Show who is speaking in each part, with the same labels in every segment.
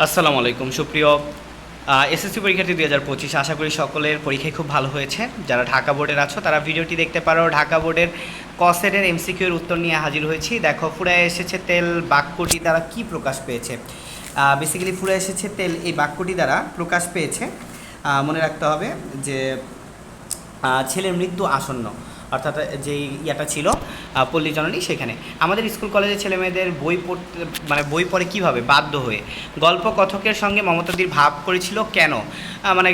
Speaker 1: আসসালামু আলাইকুম, সুপ্রিয় এসএসসি পরীক্ষার্থী দুই হাজার পঁচিশ, আশা করি সকলের পরীক্ষায় খুব ভালো হয়েছে। যারা ঢাকা বোর্ডের আছো, তারা ভিডিওটি দেখতে পারো। ঢাকা বোর্ডের কসেটের এমসিকিউর উত্তর নিয়ে হাজির হয়েছি। দেখো, ফুরায় এসেছে তেল, বাক্যটি দ্বারা কি প্রকাশ পেয়েছে? বেসিক্যালি ফুরায় এসেছে তেল, এই বাক্যটি দ্বারা প্রকাশ পেয়েছে। মনে রাখতে হবে যে ছেলের মৃত্যু আসন্ন। অর্থাৎ যে ইয়াটা ছিল পল্লী জননী সেখানে। আমাদের স্কুল কলেজের ছেলে মেয়েদের বই পড়তে মানে বই পড়ে কীভাবে? বাধ্য হয়ে। গল্প কথকের সঙ্গে মমতাদির ভাব করেছিল কেন? মানে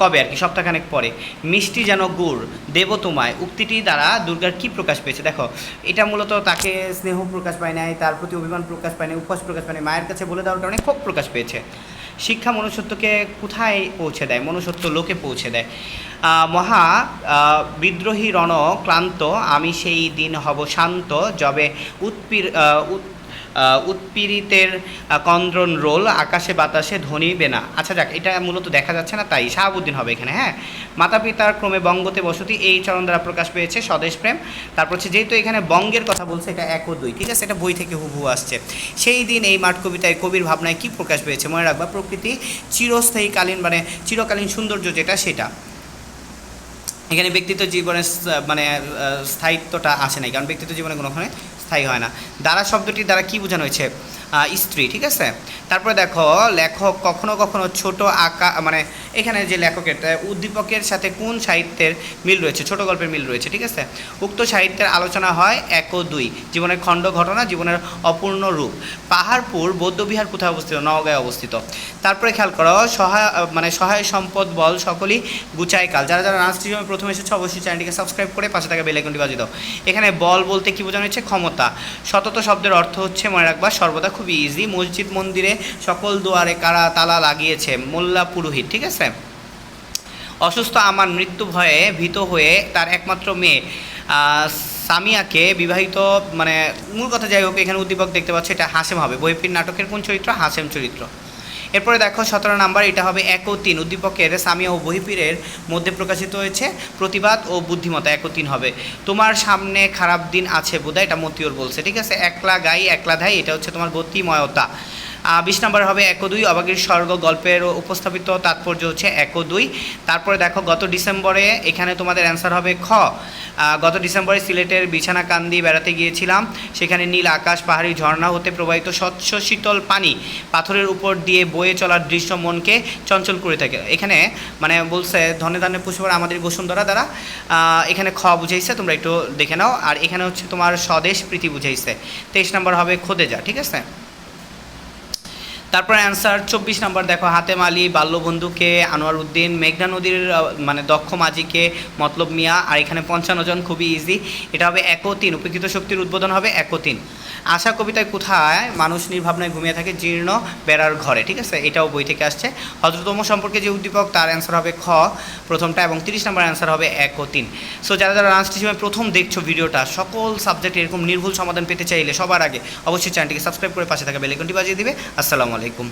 Speaker 1: কবে আর কি? সপ্তাহখানেক পরে। মিষ্টি যেন গুড় দেব তোমায় উক্তিটি দ্বারা দুর্গার কি প্রকাশ পেয়েছে? দেখো, এটা মূলত তাকে স্নেহ প্রকাশ পায় নাই, তার প্রতি অভিমান প্রকাশ পায় নাই, উপহাস প্রকাশ পায় নাই, মায়ের কাছে বলে দেওয়ার কারণে ক্ষোভ প্রকাশ পেয়েছে। শিক্ষা মনুষ্যত্বকে কোথায় পৌঁছে দেয়? মনুষ্যত্ব লোকে পৌঁছে দেয়। মহা বিদ্রোহী রণ ক্লান্ত, আমি সেই দিন হব শান্ত, যবে উৎপীর উৎপীড়িতের কন্দ্রন রোল, আকাশে বাতাসে ধ্বনিবে না আচ্ছা যাক, এটা মূলত দেখা যাচ্ছে না, তাই শাহাবুদ্দিন হবে এখানে হ্যাঁ? মাতা পিতার ক্রমে বঙ্গতে বসতি এই চরণ দ্বারা প্রকাশ পেয়েছে, স্বদেশ প্রেম। তারপর হচ্ছে যেহেতু এখানে বঙ্গের কথা বলছে, এটা এক ও দুই, ঠিক আছে? এটা বই থেকে হুবহু আসছে। সেই দিন এই মাঠ কবিতায় কবির ভাবনায় কি প্রকাশ পেয়েছে, মনে রাখবা? প্রকৃতি চিরস্থায়ী কালীন মানে চিরকালীন সৌন্দর্য যেটা, সেটা। এখানে ব্যক্তিত্ব জীবনের মানে স্থায়িত্বটা আসে নাই, কারণ ব্যক্তিত্ব জীবনে কোনোখানে স্থায়ী হয় না। দ্বারা শব্দটি দ্বারা কি বোঝানো হয়েছে? স্ত্রী, ঠিক আছে? তারপরে দেখো, লেখক কখনো কখনো ছোট আঁকা মানে এখানে যে লেখকের উদ্দীপকের সাথে কোন সাহিত্যের মিল রয়েছে? ছোট গল্পের মিল রয়েছে, ঠিক আছে? উক্ত সাহিত্যের আলোচনা হয় এক ও দুই, জীবনের খণ্ড ঘটনা, জীবনের অপূর্ণ রূপ। পাহাড়পুর, বৌদ্ধবিহার কোথায় অবস্থিত? নওগাঁয় অবস্থিত। তারপরে খেয়াল করো, সহায় মানে সহায় সম্পদ বল সকলই গুচাই কাল। যারা যারা নাচ টিউশনে প্রথম এসেছে, অবশ্যই চ্যানেলটিকে সাবস্ক্রাইব করে পাশে থাকা বেলাইকনটি দাও। এখানে বল বলতে কি বোঝানো হচ্ছে ক্ষমতা। শতত শব্দের অর্থ হচ্ছে, মনে রাখবা, সর্বদা খুবই ইজি মসজিদ মন্দিরে সকল দুয়ারে কারা তালা লাগিয়েছে, মোল্লা পুরোহিত, ঠিক আছে? অসুস্থ আমার মৃত্যু ভয়ে ভীত হয়ে তার একমাত্র মেয়ে সামিয়াকে বিবাহিত মানে মূল কথা যাই হোক, এখানে উদ্দীপক দেখতে পাচ্ছ, এটা হাসেম হবে। বইপির নাটকের কোন চরিত্র? হাসেম চরিত্র। এরপরে দেখো সতেরো নাম্বার, এটা হবে এক ও তিন। উদ্দীপকের সামিয়া ও বহিপীরের মধ্যে প্রকাশিত হয়েছে প্রতিবাদ ও বুদ্ধিমত্তা, এক ও তিন হবে। তোমার সামনে খারাপ দিন আছে বোধহয়, এটা মতিওর বলছে। ঠিক আছে? একলা গাই, একলা ধাই, এটা হচ্ছে তোমার গতিময়তা। বিশ নম্বর হবে এক দুই, অবাগীর স্বর্গ গল্পের উপস্থাপিত তাৎপর্য হচ্ছে এক দুই। তারপরে দেখো, গত ডিসেম্বরে এখানে তোমাদের অ্যান্সার হবে খ। গত ডিসেম্বরে সিলেটের বিছানা কান্দি বেড়াতে গিয়েছিলাম। সেখানে নীল আকাশ, পাহাড়ি ঝর্ণা হতে প্রবাহিত স্বচ্ছ শীতল পানি পাথরের উপর দিয়ে বয়ে চলার দৃশ্য মনকে চঞ্চল করে থাকে। এখানে মানে বলছে, ধনে ধানে পুষ্পর আমাদের বসুন্ধরা দ্বারা এখানে খ বুঝাইছে, তোমরা একটু দেখে নাও। আর এখানে হচ্ছে তোমার স্বদেশ প্রীতি বুঝাইছে। তেইশ নম্বর হবে খোদেজা, ঠিক আছে? তারপর অ্যান্সার চব্বিশ নম্বর দেখো, হাতেম আলী, বাল্যবন্ধুকে, আনোয়ার উদ্দিন, মেঘনা নদীর মানে দক্ষ মাঝিকে, মতলব মিয়া, আর এখানে পঞ্চান্ন জন খুবই ইজি এটা হবে একো তিন উপেক্ষিত শক্তির উদ্বোধন হবে একো তিন আশা কবিতায় কোথায়? মানুষ নির্ভাবনায় ঘুমিয়ে থাকে, জীর্ণ, বেড়ার ঘরে, ঠিক আছে? এটাও বই থেকে আসছে। হজরতম সম্পর্কে যে উদ্দীপক, তার অ্যান্সার হবে খ, প্রথমটা, এবং তিরিশ নম্বর অ্যান্সার হবে এক ও তিন সো যারা যারা রান্স হিসেবে প্রথম দেখছ ভিডিওটা, সকল সাবজেক্ট এরকম নির্ভুল সমাধান পেতে চাইলে সবার আগে অবশ্যই চ্যানেলটিকে সাবস্ক্রাইব করে পাশে থাকা বেলাইকনটি বাজিয়ে দিবে। আসসালামু عليكم.